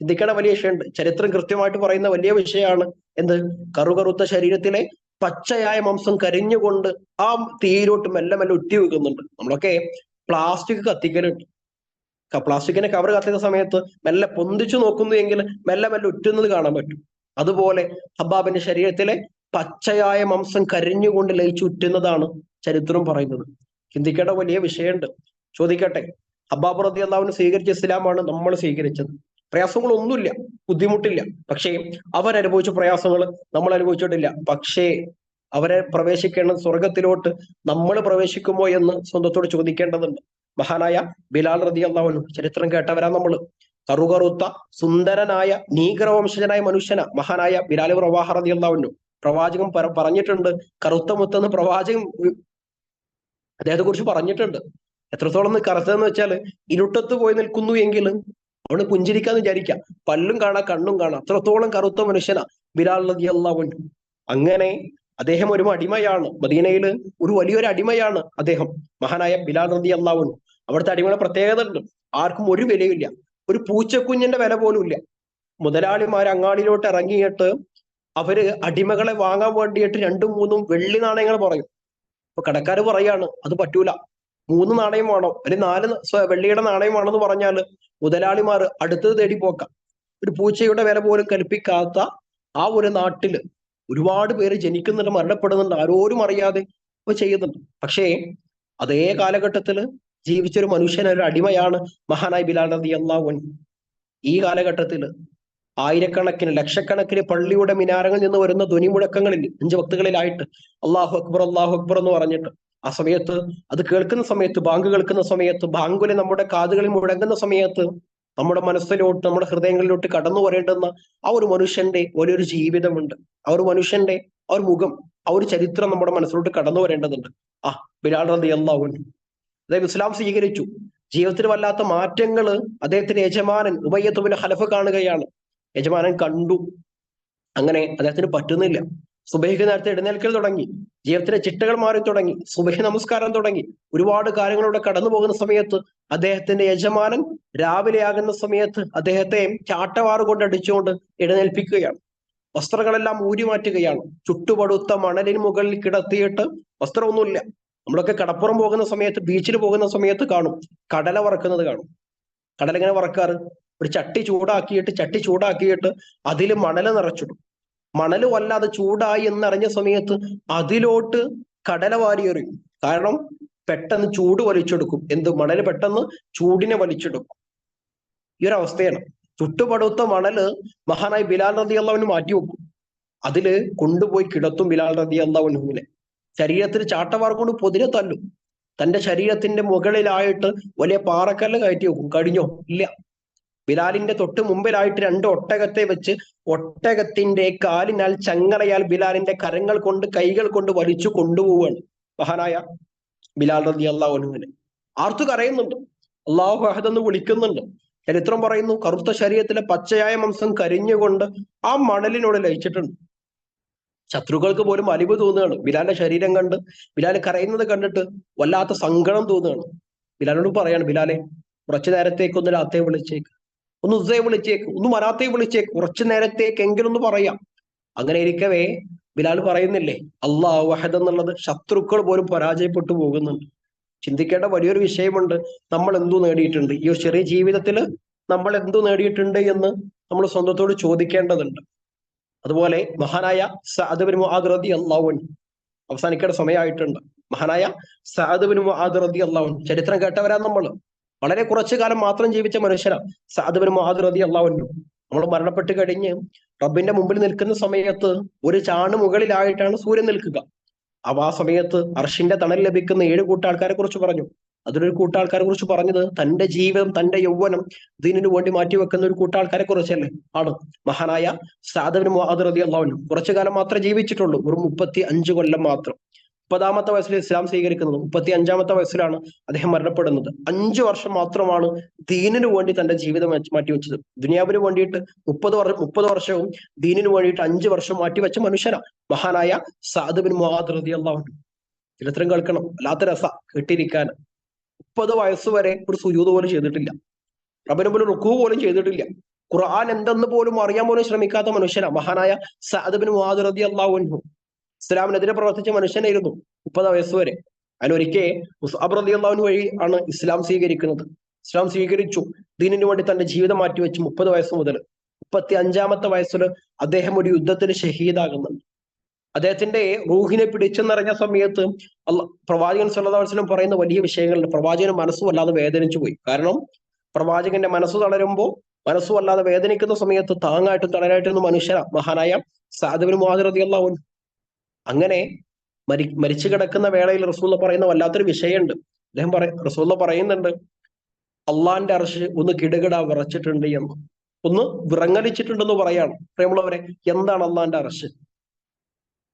ചിന്തിക്കേണ്ട വലിയ വിഷയമുണ്ട് ചരിത്രം കൃത്യമായിട്ട് പറയുന്ന വലിയ വിഷയമാണ് എന്ത്? കറുകറുത്ത ശരീരത്തിലെ പച്ചയായ മാംസം കരിഞ്ഞുകൊണ്ട് ആ തീയിലോട്ട് മെല്ലെ മെല്ലെ ഉറ്റി വെക്കുന്നുണ്ട്. നമ്മളൊക്കെ പ്ലാസ്റ്റിക് കത്തിക്കലുണ്ട് പ്ലാസ്റ്റിക്കിന്റെ കവർ കത്തിക്കുന്ന സമയത്ത് മെല്ലെ പൊന്തിച്ചു നോക്കുന്നു എങ്കിൽ മെല്ലെ മെല്ലെ ഉറ്റുന്നത് കാണാൻ പറ്റും. അതുപോലെ ഹബ്ബാബിന്റെ ശരീരത്തിലെ പച്ചയായ മാംസം കരിഞ്ഞുകൊണ്ട് ലയിച്ചു ഉറ്റുന്നതാണ് ചരിത്രം പറയുന്നത്. ചിന്തിക്കേണ്ട വലിയ വിഷയമുണ്ട്. ചോദിക്കട്ടെ ഹബ്ബാബ് റതി അള്ളാഹുവിന് സ്വീകരിച്ച ഇസ്ലാമാണ് നമ്മൾ സ്വീകരിച്ചത്. പ്രയാസങ്ങളൊന്നുമില്ല ബുദ്ധിമുട്ടില്ല. പക്ഷേ അവരനുഭവിച്ച പ്രയാസങ്ങൾ നമ്മൾ അനുഭവിച്ചിട്ടില്ല. പക്ഷേ അവരെ പ്രവേശിക്കേണ്ട സ്വർഗത്തിലോട്ട് നമ്മൾ പ്രവേശിക്കുമോ എന്ന് സ്വന്തത്തോട് ചോദിക്കേണ്ടതുണ്ട്. മഹാനായ ബിലാൽ റതി അള്ളാഹുനു ചരിത്രം കേട്ടവരാ നമ്മൾ കറുകറുത്ത സുന്ദരനായ നീഗ്രവംശജനായ മനുഷ്യന മഹാനായ ബിലാൽ പ്രവാഹ റതി അള്ളാഹുനു പ്രവാചകൻ പറഞ്ഞിട്ടുണ്ട്. കറുത്ത മുത്തെന്ന് പ്രവാചകൻ അദ്ദേഹത്തെ കുറിച്ച് പറഞ്ഞിട്ടുണ്ട്. എത്രത്തോളം കറുത്തതെന്ന് വെച്ചാൽ ഇരുട്ടത്ത് പോയി നിൽക്കുന്നു എങ്കിൽ അവന് പുഞ്ചിരിക്കാന്ന് വിചാരിക്കാം. പല്ലും കാണാം കണ്ണും കാണാം. അത്രത്തോളം കറുത്ത മനുഷ്യനാ ബിലാൽ നദി അള്ളാഹു അങ്ങനെ അദ്ദേഹം ഒരു അടിമയാണ്. മദീനയിൽ ഒരു വലിയൊരു അടിമയാണ് അദ്ദേഹം. മഹാനായ ബിലാൽ നദി അള്ളാഹു അവിടുത്തെ അടിമയുടെ പ്രത്യേകത ഉണ്ട്. ആർക്കും ഒരു വിലയില്ല ഒരു പൂച്ചക്കുഞ്ഞിന്റെ വില പോലും ഇല്ല. മുതലാളിമാർ അങ്ങാടിയിലോട്ട് ഇറങ്ങിയിട്ട് അവർ അടിമകളെ വാങ്ങാൻ വേണ്ടിയിട്ട് രണ്ടും മൂന്നും വെള്ളി നാണയങ്ങൾ പറയും. അപ്പൊ കടക്കാർ പറയാണ് അത് പറ്റൂല. മൂന്ന് നാണയം വേണം. അല്ലെങ്കിൽ നാല് വെള്ളിയുടെ നാണയം വേണമെന്ന് പറഞ്ഞാൽ മുതലാളിമാർ അടുത്തത് തേടി പോക്കാം. ഒരു പൂച്ചയുടെ വില പോലും കൽപ്പിക്കാത്ത ആ ഒരു നാട്ടിൽ ഒരുപാട് പേര് ജനിക്കുന്നുണ്ട് മരണപ്പെടുന്നുണ്ട് ആരോരും അറിയാതെ ഇപ്പൊ ചെയ്യുന്നുണ്ട്. പക്ഷേ അതേ കാലഘട്ടത്തിൽ ജീവിച്ചൊരു മനുഷ്യൻ ഒരു അടിമയാണ് മഹാനായി ബിലാൽ റതി അള്ളാഹുൻ ഈ കാലഘട്ടത്തിൽ ആയിരക്കണക്കിന് ലക്ഷക്കണക്കിന് പള്ളിയുടെ മിനാരങ്ങളിൽ നിന്ന് വരുന്ന ധ്വനി മുഴക്കങ്ങളിൽ അഞ്ച് ഭക്തുകളിലായിട്ട് അള്ളാഹു അക്ബർ അള്ളാഹു അക്ബർ എന്ന് പറഞ്ഞിട്ട് ആ സമയത്ത് അത് കേൾക്കുന്ന സമയത്ത് ബാങ്ക് കേൾക്കുന്ന സമയത്ത് ബാങ്കുലെ നമ്മുടെ കാതുകളിൽ മുഴങ്ങുന്ന സമയത്ത് നമ്മുടെ മനസ്സിലോട്ട് നമ്മുടെ ഹൃദയങ്ങളിലോട്ട് കടന്നു വരേണ്ടുന്ന ആ ഒരു മനുഷ്യന്റെ ഓരോരു ജീവിതമുണ്ട്. ആ ഒരു മനുഷ്യന്റെ ആ ഒരു മുഖം ആ ഒരു ചരിത്രം നമ്മുടെ മനസ്സിലോട്ട് കടന്നു വരേണ്ടതുണ്ട്. ആ ബിലാൽ റതി അള്ളാഹുൻ അതായത് ഇസ്ലാം സ്വീകരിച്ചു. ജീവിതത്തിൽ വല്ലാത്ത മാറ്റങ്ങൾ അദ്ദേഹത്തിന്റെ യജമാനൻ ഉബയ്യത്തുബിന് ഹലഫ് കാണുകയാണ്. യജമാനൻ കണ്ടു. അങ്ങനെ അദ്ദേഹത്തിന് പറ്റുന്നില്ല. സുബഹിക്ക് നേരത്തെ എഴുന്നേൽക്കൽ തുടങ്ങി. ജീവിതത്തിലെ ചിട്ടകൾ മാറി തുടങ്ങി. സുബഹി നമസ്കാരം തുടങ്ങി. ഒരുപാട് കാര്യങ്ങളിലൂടെ കടന്നു പോകുന്ന സമയത്ത് അദ്ദേഹത്തിന്റെ യജമാനൻ രാവിലെ ആകുന്ന സമയത്ത് അദ്ദേഹത്തെ ചാട്ടവാറ് കൊണ്ട് അടിച്ചുകൊണ്ട് എഴുന്നേൽപ്പിക്കുകയാണ്. വസ്ത്രങ്ങളെല്ലാം ഊരി മാറ്റുകയാണ്. ചുട്ടുപടുത്ത മണലിന് മുകളിൽ കിടത്തിയിട്ട് വസ്ത്രമൊന്നുമില്ല. നമ്മളൊക്കെ കടപ്പുറം പോകുന്ന സമയത്ത് ബീച്ചിൽ പോകുന്ന സമയത്ത് കാണും. കടല വറക്കുന്നത് കാണും. കടലിങ്ങനെ വറക്കാറ്? ഒരു ചട്ടി ചൂടാക്കിയിട്ട് ചട്ടി ചൂടാക്കിയിട്ട് അതിൽ മണൽ നിറച്ചിടും. മണൽ വല്ലാതെ ചൂടായി എന്നറിഞ്ഞ സമയത്ത് അതിലോട്ട് കടല വാരിയെറിയും. കാരണം പെട്ടെന്ന് ചൂട് വലിച്ചെടുക്കും. എന്ത്? മണൽ പെട്ടെന്ന് ചൂടിനെ വലിച്ചെടുക്കും. ഈ ഒരു അവസ്ഥയാണ്. ചുട്ടുപടുത്ത മണൽ മഹാനായി ബിലാൽ റതി അള്ളാവിന് മാറ്റി വെക്കും. അതിൽ കൊണ്ടുപോയി കിടത്തും ബിലാൽ റതി അള്ളാഹുവിനെ ശരീരത്തിൽ ചാട്ടവാർ കൊണ്ട് പൊതിരെ തല്ലും. തന്റെ ശരീരത്തിന്റെ മുകളിലായിട്ട് വലിയ പാറക്കല്ല് കയറ്റി വെക്കും. കഴിഞ്ഞോ? ഇല്ല. ബിലാലിന്റെ തൊട്ട് മുമ്പിലായിട്ട് രണ്ട് ഒട്ടകത്തെ വെച്ച് ഒട്ടകത്തിന്റെ കാലിനാൽ ചങ്ങലയാൽ ബിലാലിന്റെ കരങ്ങൾ കൊണ്ട് കൈകൾ കൊണ്ട് വലിച്ചു കൊണ്ടുപോവുകയാണ്. മഹാനായ ബിലാൽ റതി അള്ളാഹുനുവിനെ ആർത്തു കരയുന്നുണ്ട്. അള്ളാഹു എന്ന് വിളിക്കുന്നുണ്ട്. ചരിത്രം പറയുന്നു കറുത്ത ശരീരത്തിലെ പച്ചയായ മംസം കരിഞ്ഞുകൊണ്ട് ആ മണലിനോട് ലയിച്ചിട്ടുണ്ട്. ശത്രുക്കൾക്ക് പോലും അലിവ് തോന്നുകയാണ്. ബിലാലിന്റെ ശരീരം കണ്ട് ബിലാൽ കരയുന്നത് കണ്ടിട്ട് വല്ലാത്ത സങ്കടം തോന്നുകയാണ്. ബിലാലിനോട് പറയാണ് ബിലാലെ കുറച്ചു നേരത്തേക്ക് ഒന്ന് രാത്രി വിളിച്ചേക്ക്. ഒന്ന് ഉസയെ വിളിച്ചേക്ക് ഒന്ന് മനാത്തെ വിളിച്ചേക്ക് കുറച്ചു നേരത്തേക്കെങ്കിലും ഒന്ന് പറയാം. അങ്ങനെ ഇരിക്കവേ ബിലാൽ പറയുന്നില്ലേ അള്ളാഹു വഹദ് എന്നുള്ളത് ശത്രുക്കൾ പോലും പരാജയപ്പെട്ടു പോകുന്നുണ്ട്. ചിന്തിക്കേണ്ട വലിയൊരു വിഷയമുണ്ട് നമ്മൾ എന്തു നേടിയിട്ടുണ്ട്? ഈ ചെറിയ ജീവിതത്തിൽ നമ്മൾ എന്തു നേടിയിട്ടുണ്ട് എന്ന് നമ്മൾ സ്വന്തത്തോട് ചോദിക്കേണ്ടതുണ്ട്. അതുപോലെ മഹാനായ സഅദ് ബിൻ അള്ളാഹുൻ അവസാനിക്കേണ്ട സമയമായിട്ടുണ്ട്. മഹാനായ സഅദ് ബിൻ അള്ളാഹുൻ ചരിത്രം കേട്ടവരാ നമ്മൾ. വളരെ കുറച്ചു കാലം മാത്രം ജീവിച്ച മനുഷ്യനാണ് സഅദ് ബിൻ മുആദ് റതി നമ്മൾ മരണപ്പെട്ട് കഴിഞ്ഞ് റബ്ബിന്റെ മുമ്പിൽ നിൽക്കുന്ന സമയത്ത് ഒരു ചാണ് മുകളിലായിട്ടാണ് സൂര്യൻ നിൽക്കുക. അപ്പൊ ആ സമയത്ത് അർഷിന്റെ തണൽ ലഭിക്കുന്ന ഏഴ് കൂട്ടാൾക്കാരെ കുറിച്ച് പറഞ്ഞു. അതിലൊരു കൂട്ടാൾക്കാരെ കുറിച്ച് പറഞ്ഞത് തന്റെ ജീവിതം തന്റെ യൗവനം ദീനിനു വേണ്ടി മാറ്റിവെക്കുന്ന ഒരു കൂട്ടാൾക്കാരെ കുറിച്ചല്ലേ? ആണ്. മഹാനായ സാദവിന് മുഹാദ് അള്ളാഹുനും കുറച്ചു കാലം മാത്രമേ ജീവിച്ചിട്ടുള്ളൂ. ഒരു മുപ്പത്തി അഞ്ച് കൊല്ലം മാത്രം. മുപ്പതാമത്തെ വയസ്സിൽ ഇസ്ലാം സ്വീകരിക്കുന്നത് മുപ്പത്തി അഞ്ചാമത്തെ വയസ്സിലാണ് അദ്ദേഹം മരണപ്പെടുന്നത്. അഞ്ചു വർഷം മാത്രമാണ് ദീനിനു വേണ്ടി തന്റെ ജീവിതം മാറ്റിവെച്ചത്. ദുനിയാവിന് വേണ്ടിയിട്ട് മുപ്പത് വർഷം മുപ്പത് വർഷവും ദീനിനു വേണ്ടിയിട്ട് അഞ്ചു വർഷം മാറ്റിവെച്ച മനുഷ്യനാ മഹാനായ സാദുബിൻ മുഹാദ് റതി ചരിത്രം കേൾക്കണം. അല്ലാത്ത രസ കെട്ടിരിക്കാൻ. മുപ്പത് വയസ്സ് വരെ ഒരു സുജൂത് പോലും ചെയ്തിട്ടില്ല. റബിന് പോലും റുക്കു പോലും ചെയ്തിട്ടില്ല. ഖുർആൻ എന്തെന്ന് പോലും അറിയാൻ പോലും ശ്രമിക്കാത്ത മനുഷ്യനാണ് മഹാനായ സഅദബിൻ മുഹാദ് റതി അള്ളാഹു ഇസ്ലാമിനെതിരെ പ്രവർത്തിച്ച മനുഷ്യനായിരുന്നു മുപ്പത് വയസ്സ് വരെ. അതിനൊരിക്കെ മുസാബ് അള്ളാഹുവിന് വഴി ആണ് ഇസ്ലാം സ്വീകരിക്കുന്നത്. ഇസ്ലാം സ്വീകരിച്ചു. ദീനിനു വേണ്ടി തന്റെ ജീവിതം മാറ്റിവെച്ച് മുപ്പത് വയസ്സ് മുതൽ. മുപ്പത്തി അഞ്ചാമത്തെ വയസ്സിൽ അദ്ദേഹം ഒരു യുദ്ധത്തിന് ഷഹീദാകുന്നുണ്ട്. അദ്ദേഹത്തിന്റെ റൂഹിനെ പിടിച്ചെന്നറിഞ്ഞ സമയത്ത് അല്ല പ്രവാചകൻ സല്ലാസ്ലം പറയുന്ന വലിയ വിഷയങ്ങളുണ്ട്. പ്രവാചകൻ മനസ്സും അല്ലാതെ വേദനിച്ചു പോയി. കാരണം പ്രവാചകന്റെ മനസ്സ് തളരുമ്പോൾ മനസ്സും അല്ലാതെ വേദനിക്കുന്ന സമയത്ത് താങ്ങായിട്ടും തളരായിട്ടും മനുഷ്യരാ മഹാനായ സാധുവിന് അള്ളാഹു അങ്ങനെ മരി മരിച്ചു കിടക്കുന്ന വേളയിൽ റസൂള്ള പറയുന്ന വല്ലാത്തൊരു വിഷയമുണ്ട്. അദ്ദേഹം പറ റസൂള്ള പറയുന്നുണ്ട് അള്ളാന്റെ അർഷ് ഒന്ന് കിടുകിട വിറച്ചിട്ടുണ്ട് എന്ന്. ഒന്ന് വിറങ്ങലിച്ചിട്ടുണ്ടെന്ന് പറയാണ്. പ്രിയമുള്ളവരെ എന്താണ് അള്ളാന്റെ അർഷ്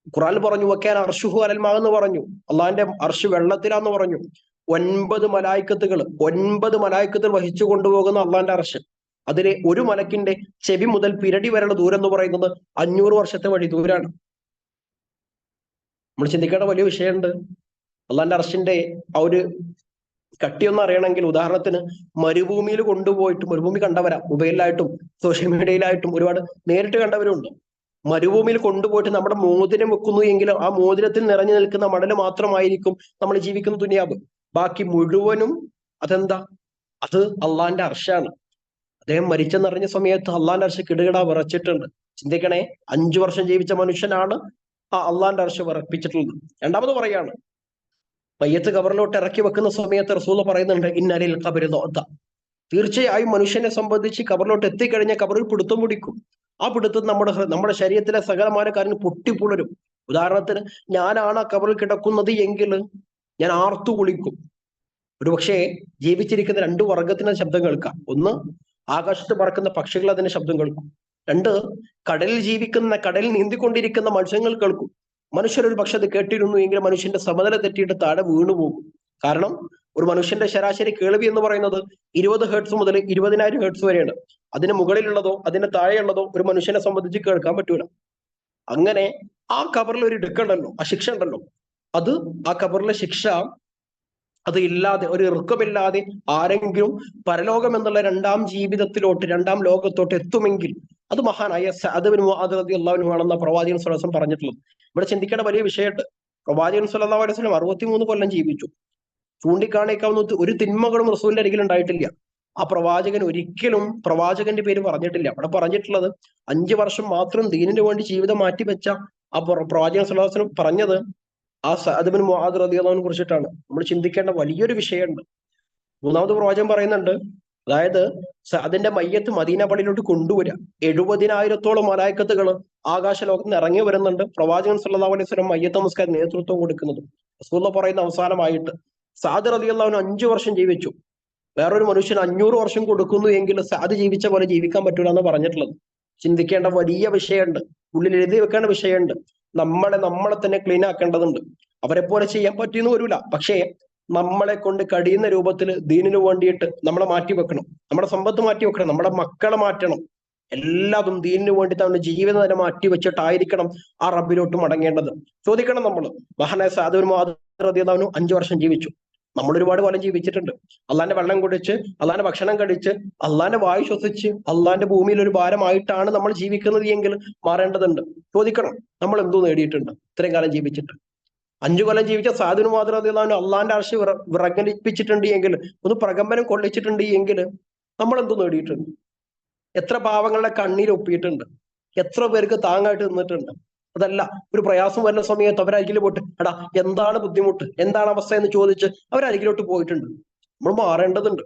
ഖുറാൻ പറഞ്ഞു വെക്കാൻ അർഷുഹു അലൽമാന്ന് പറഞ്ഞു. അള്ളാന്റെ അർഷ് വെള്ളത്തിലാന്ന് പറഞ്ഞു. ഒൻപത് മലായിക്കത്തുകൾ ഒൻപത് മലായിക്കത്തുകൾ വഹിച്ചു കൊണ്ടുപോകുന്ന അള്ളാന്റെ അർഷ് അതിലെ ഒരു മലക്കിന്റെ ചെവി മുതൽ പിരടി വരെയുള്ള ദൂരം എന്ന് പറയുന്നത് അഞ്ഞൂറ് വർഷത്തെ വഴി ദൂരാണ്. നമ്മൾ ചിന്തിക്കേണ്ട വലിയ വിഷയമുണ്ട്. അള്ളാന്റെ അറസ്റ്റിന്റെ ആ ഒരു കട്ടിയൊന്നും അറിയണമെങ്കിൽ ഉദാഹരണത്തിന് മരുഭൂമിയിൽ കൊണ്ടുപോയിട്ട് മരുഭൂമി കണ്ടവരാ മൊബൈലിലായിട്ടും സോഷ്യൽ മീഡിയയിലായിട്ടും ഒരുപാട് നേരിട്ട് കണ്ടവരുണ്ട്. മരുഭൂമിയിൽ കൊണ്ടുപോയിട്ട് നമ്മുടെ മോതിരം വെക്കുന്നു എങ്കിൽ ആ മോതിരത്തിൽ നിറഞ്ഞു നിൽക്കുന്ന മടൽ മാത്രമായിരിക്കും നമ്മൾ ജീവിക്കുന്ന ദുനിയാവ്. ബാക്കി മുഴുവനും അതെന്താ? അത് അള്ളാന്റെ അർഷാണ് അദ്ദേഹം മരിച്ചെന്നറിഞ്ഞ സമയത്ത് അള്ളാന്റെ അർഷ കിടുകിട വിറച്ചിട്ടുണ്ട്. ചിന്തിക്കണേ അഞ്ചു വർഷം ജീവിച്ച മനുഷ്യനാണ് ആ അള്ളാന്റെ അർഷ വിറപ്പിച്ചിട്ടുള്ളത് രണ്ടാമത് പറയാണ് മയ്യത്ത് കബറിലോട്ട് ഇറക്കി വെക്കുന്ന സമയത്ത് റസൂൽ പറയുന്നുണ്ട് ഇന്നലിൽ കബരി തീർച്ചയായും മനുഷ്യനെ സംബന്ധിച്ച് കബറിലോട്ട് എത്തിക്കഴിഞ്ഞ കബറിൽ പിടുത്തം പിടിക്കും. ആ പിടുത്തം നമ്മുടെ നമ്മുടെ ശരീരത്തിലെ സകലമായ കാര്യം പൊട്ടിപ്പുളരും ഉദാഹരണത്തിന് ഞാനാണ് ആ കബറിൽ കിടക്കുന്നത് എങ്കിൽ ഞാൻ ആർത്തു കുളിക്കും. ഒരുപക്ഷെ ജീവിച്ചിരിക്കുന്ന രണ്ടു വർഗത്തിന്റെ ശബ്ദം കേൾക്കാം. ഒന്ന് ആകാശത്ത് പറക്കുന്ന പക്ഷികൾ അതിന്റെ ശബ്ദം കേൾക്കും. രണ്ട് കടലിൽ ജീവിക്കുന്ന കടലിൽ നീന്തിക്കൊണ്ടിരിക്കുന്ന മത്സ്യങ്ങൾ കേൾക്കും. മനുഷ്യർ ഒരു പക്ഷെ അത് കേട്ടിരുന്നു എങ്കിൽ മനുഷ്യന്റെ സമനില തെറ്റിയിട്ട് താഴെ വീണുപോകും കാരണം ഒരു മനുഷ്യന്റെ ശരാശരി കേൾവി എന്ന് പറയുന്നത് ഇരുപത് ഹേർട്സ് മുതൽ ഇരുപതിനായിരം ഹേർട്സ് വരെയാണ്. അതിന് മുകളിലുള്ളതോ അതിന് താഴെയുള്ളതോ ഒരു മനുഷ്യനെ സംബന്ധിച്ച് കേൾക്കാൻ പറ്റൂല. അങ്ങനെ ആ കബറിൽ ഒരു ഇടുക്കുണ്ടല്ലോ ആ ശിക്ഷ ഉണ്ടല്ലോ. അത് ആ കബറിലെ ശിക്ഷ അത് ഇല്ലാതെ ഒരു ഇറുക്കമില്ലാതെ ആരെങ്കിലും പരലോകം എന്നുള്ള രണ്ടാം ജീവിതത്തിലോട്ട് രണ്ടാം ലോകത്തോട്ട് എത്തുമെങ്കിൽ അത് മഹാനായ സഅദബിൻ അള്ളാഹുനുമാണെന്ന പ്രവാചകൻ സ്വലസം പറഞ്ഞിട്ടുള്ളത്. ഇവിടെ ചിന്തിക്കേണ്ട വലിയ വിഷയമുണ്ട് പ്രവാചകൻ സ്വല്ലാ സ്വലം അറുപത്തിമൂന്ന് കൊല്ലം ജീവിച്ചു. ചൂണ്ടിക്കാണിക്കാവുന്ന ഒരു തിന്മകളും റസൂലിന്റെ അരികിൽ ഉണ്ടായിട്ടില്ല. ആ പ്രവാചകൻ ഒരിക്കലും പ്രവാചകന്റെ പേര് പറഞ്ഞിട്ടില്ല. അവിടെ പറഞ്ഞിട്ടുള്ളത് അഞ്ചു വർഷം മാത്രം ദീനിന് വേണ്ടി ജീവിതം മാറ്റിവെച്ച ആ പ്രവാചകൻ സ്വലാസ്ലം പറഞ്ഞത് ആ സഅദ്ബിൻ മുഹാദ് റദിയുള്ളതിനെ കുറിച്ചിട്ടാണ്. നമ്മൾ ചിന്തിക്കേണ്ട വലിയൊരു വിഷയമുണ്ട്. മൂന്നാമത് പ്രവാചകൻ പറയുന്നുണ്ട് അതായത് അതിന്റെ മയ്യത്ത് മദീന പള്ളിയിലോട്ട് കൊണ്ടുവരിക. എഴുപതിനായിരത്തോളം മലായക്കത്തുകൾ ആകാശ ലോകത്ത് നിന്ന് ഇറങ്ങി വരുന്നുണ്ട്. പ്രവാചകൻ സല്ലാ അലൈഹി സ്വലം മയ്യത്ത് നമസ്കാരം നേതൃത്വം കൊടുക്കുന്നത്. റസൂള്ള പറയുന്ന അവസാനമായിട്ട് സാദ് റലിയുള്ളവന് അഞ്ചു വർഷം ജീവിച്ചു. വേറൊരു മനുഷ്യൻ അഞ്ഞൂറ് വർഷം കൊടുക്കുന്നു എങ്കിൽ സാദ് ജീവിച്ച പോലെ ജീവിക്കാൻ പറ്റൂല എന്ന് പറഞ്ഞിട്ടുള്ളത്. ചിന്തിക്കേണ്ട വലിയ വിഷയമുണ്ട്. ഉള്ളിൽ എഴുതി വെക്കേണ്ട വിഷയമുണ്ട്. നമ്മളെ നമ്മളെ തന്നെ ക്ലീൻ ആക്കേണ്ടതുണ്ട്. അവരെ പോലെ ചെയ്യാൻ പറ്റിയെന്ന് വരില്ല പക്ഷേ നമ്മളെ കൊണ്ട് കഴിയുന്ന രൂപത്തിൽ ദീനിനു വേണ്ടിയിട്ട് നമ്മളെ മാറ്റി വെക്കണം. നമ്മുടെ സമ്പത്ത് മാറ്റി വെക്കണം. നമ്മുടെ മക്കളെ മാറ്റണം. എല്ലാതും ദീനിനു വേണ്ടി തന്നെ ജീവിതം തന്നെ മാറ്റി വെച്ചിട്ടായിരിക്കണം ആ റബ്ബിലോട്ട് മടങ്ങേണ്ടത്. ചോദിക്കണം നമ്മൾ മഹാനായ സാധുവിന് മാതൃ അഞ്ചു വർഷം ജീവിച്ചു. നമ്മൾ ഒരുപാട് കാലം ജീവിച്ചിട്ടുണ്ട്. അള്ളാന്റെ വെള്ളം കുടിച്ച് അള്ളാന്റെ ഭക്ഷണം കഴിച്ച് അള്ളാന്റെ വായു ശ്വസിച്ച് അള്ളാന്റെ ഭൂമിയിൽ ഒരു ഭാരമായിട്ടാണ് നമ്മൾ ജീവിക്കുന്നത് എങ്കിൽ മാറേണ്ടതുണ്ട്. ചോദിക്കണം. നമ്മൾ എന്തോ നേടിയിട്ടുണ്ട്. ഇത്രയും കാലം ജീവിച്ചിട്ട്. അഞ്ചു കൊല്ലം ജീവിച്ച സാധുവിന് മാത്രം അള്ളാന്റെ ആർഷി വിറങ്ങലിപ്പിച്ചിട്ടുണ്ട് എങ്കിൽ ഒന്ന് പ്രകമ്പനം കൊള്ളിച്ചിട്ടുണ്ട് എങ്കിൽ നമ്മൾ എന്തോ നേടിയിട്ടുണ്ട്? എത്ര പാവങ്ങളുടെ കണ്ണീർ ഒപ്പിയിട്ടുണ്ട്? എത്ര പേർക്ക് താങ്ങായിട്ട് നിന്നിട്ടുണ്ട്? അതല്ല ഒരു പ്രയാസം വരുന്ന സമയത്ത് അവരരികിൽ പോയിട്ട് എടാ എന്താണ് ബുദ്ധിമുട്ട്? എന്താണ് അവസ്ഥ എന്ന് ചോദിച്ച് അവരരികിലോട്ട് പോയിട്ടുണ്ട്. നമ്മൾ മാറേണ്ടതുണ്ട്.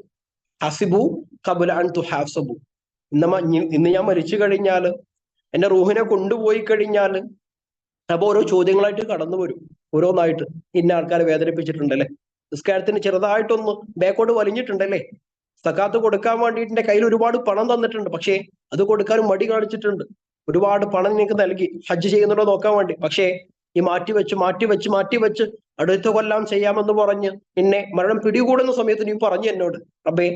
ഹസിബു കബുല അൻ ഹാവ് ഹാസബു ഇന്ന ഞാൻ മരിച്ചു കഴിഞ്ഞാൽ എന്റെ റൂഹിനെ കൊണ്ടുപോയി കഴിഞ്ഞാൽ അപ്പൊ ഓരോ ചോദ്യങ്ങളായിട്ട് കടന്നു വരും. ഓരോന്നായിട്ട് ഇന്ന ആൾക്കാരെ വേദനിപ്പിച്ചിട്ടുണ്ടല്ലേ? നിസ്കാരത്തിന് ചെറുതായിട്ടൊന്ന് ബാക്കോട്ട് വലിഞ്ഞിട്ടുണ്ടല്ലേ? സക്കാത്ത് കൊടുക്കാൻ വേണ്ടിയിട്ട് കയ്യിൽ ഒരുപാട് പണം തന്നിട്ടുണ്ട്. പക്ഷേ അത് കൊടുക്കാനും മടി കാണിച്ചിട്ടുണ്ട്. ഒരുപാട് പണം നിനക്ക് നൽകി. ഹജ്ജ് ചെയ്യുന്നുണ്ടോ നോക്കാൻ വേണ്ടി. പക്ഷേ ഈ മാറ്റി വെച്ച് മാറ്റി വെച്ച് മാറ്റി വെച്ച് അടുത്ത കൊല്ലാം ചെയ്യാമെന്ന് പറഞ്ഞ് പിന്നെ മരണം പിടികൂടുന്ന സമയത്ത് നീ പറഞ്ഞു എന്നോട് അബേ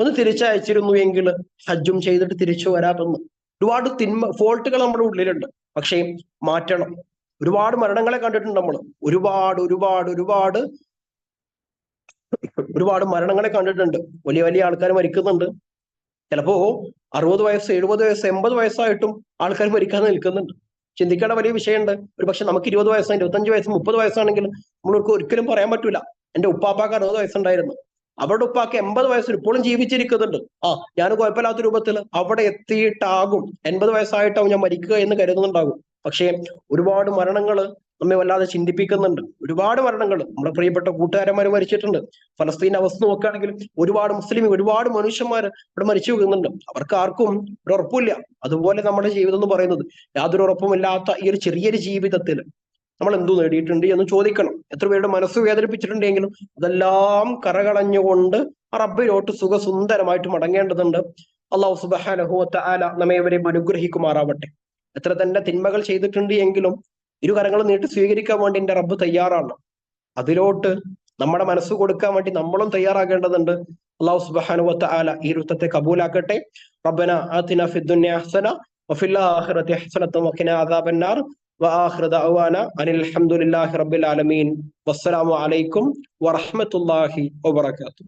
ഒന്ന് തിരിച്ചയച്ചിരുന്നു എങ്കിൽ ഹജ്ജും ചെയ്തിട്ട് തിരിച്ചു വരാമെന്ന് ഒരുപാട് തിന്മ ഫോൾട്ടുകൾ നമ്മുടെ ഉള്ളിലുണ്ട്. പക്ഷേ മാറ്റണം. ഒരുപാട് മരണങ്ങളെ കണ്ടിട്ടുണ്ട് നമ്മൾ ഒരുപാട് ഒരുപാട് ഒരുപാട് ഒരുപാട് മരണങ്ങളെ കണ്ടിട്ടുണ്ട്. വലിയ വലിയ ആൾക്കാർ മരിക്കുന്നുണ്ട്. ചിലപ്പോ അറുപത് വയസ്സ് എഴുപത് വയസ്സ് എൺപത് വയസ്സായിട്ടും ആൾക്കാർ മരിക്കാതെ നിൽക്കുന്നുണ്ട്. ചിന്തിക്കേണ്ട വലിയ വിഷയമുണ്ട്. ഒരു പക്ഷെ നമുക്ക് ഇരുപത് വയസ്സ് ഇരുപത്തഞ്ച് വയസ്സ് മുപ്പത് വയസ്സാണെങ്കിൽ നമ്മൾക്ക് ഒരിക്കലും പറയാൻ പറ്റൂല. എന്റെ ഉപ്പാപ്പാക്ക് അറുപത് വയസ്സുണ്ടായിരുന്നു. അവരുടെ ഉപ്പാക്ക് എൺപത് വയസ്സിൽ ഇപ്പോഴും ജീവിച്ചിരിക്കുന്നുണ്ട്. ആ ഞാൻ കുഴപ്പമില്ലാത്ത രൂപത്തിൽ അവിടെ എത്തിയിട്ടാകും. എൺപത് വയസ്സായിട്ടാവും ഞാൻ മരിക്കുക എന്ന് കരുതുന്നുണ്ടാകും. പക്ഷേ ഒരുപാട് മരണങ്ങൾ നമ്മെ വല്ലാതെ ചിന്തിപ്പിക്കുന്നുണ്ട്. ഒരുപാട് മരണങ്ങൾ നമ്മുടെ പ്രിയപ്പെട്ട കൂട്ടുകാരന്മാർ മരിച്ചിട്ടുണ്ട്. ഫലസ്തീൻ അവസ്ഥ നോക്കുകയാണെങ്കിൽ ഒരുപാട് മുസ്ലിം ഒരുപാട് മനുഷ്യന്മാർ ഇവിടെ മരിച്ചു പോകുന്നുണ്ട്. അവർക്ക് ആർക്കും ഒരു ഉറപ്പില്ല അതുപോലെ നമ്മുടെ ജീവിതം എന്ന് പറയുന്നത് യാതൊരു ഉറപ്പുമില്ലാത്ത ഈ ഒരു ചെറിയൊരു ജീവിതത്തിൽ നമ്മൾ എന്തു നേടിയിട്ടുണ്ട് എന്ന് ചോദിക്കണം. എത്ര പേരുടെ മനസ്സ് വേദനിപ്പിച്ചിട്ടുണ്ടെങ്കിലും അതെല്ലാം കറകളഞ്ഞുകൊണ്ട് റബ്ബിലോട്ട് സുഖസുന്ദരമായിട്ട് മടങ്ങേണ്ടതുണ്ട്. അള്ളാഹു സുബാനഹുവത്ത ആല നമ്മെ ഇവരെയും അനുഗ്രഹിക്കുമാറാവട്ടെ. എത്ര തന്നെ തിന്മകൾ ചെയ്തിട്ടുണ്ട് എങ്കിലും ഇരു കരങ്ങളും നീട്ടി സ്വീകരിക്കാൻ വേണ്ടി എന്റെ റബ്ബ് തയ്യാറാണ് അതിലോട്ട് നമ്മുടെ മനസ്സ് കൊടുക്കാൻ വേണ്ടി നമ്മളും തയ്യാറാകേണ്ടതുണ്ട് അള്ളാഹു സുബാനുവത്ത ആല ഈ രുത്തത്തെ കബൂലാക്കട്ടെ റബ്ബന ആതിന ഫിദ്ദുന്യ ഹസന വഫിൽ ആഖിറതി ഹസനത്തും വഖിന അദാബന്നാർ وآخر دعوانا أن الحمد لله رب العالمين والسلام عليكم ورحمة الله وبركاته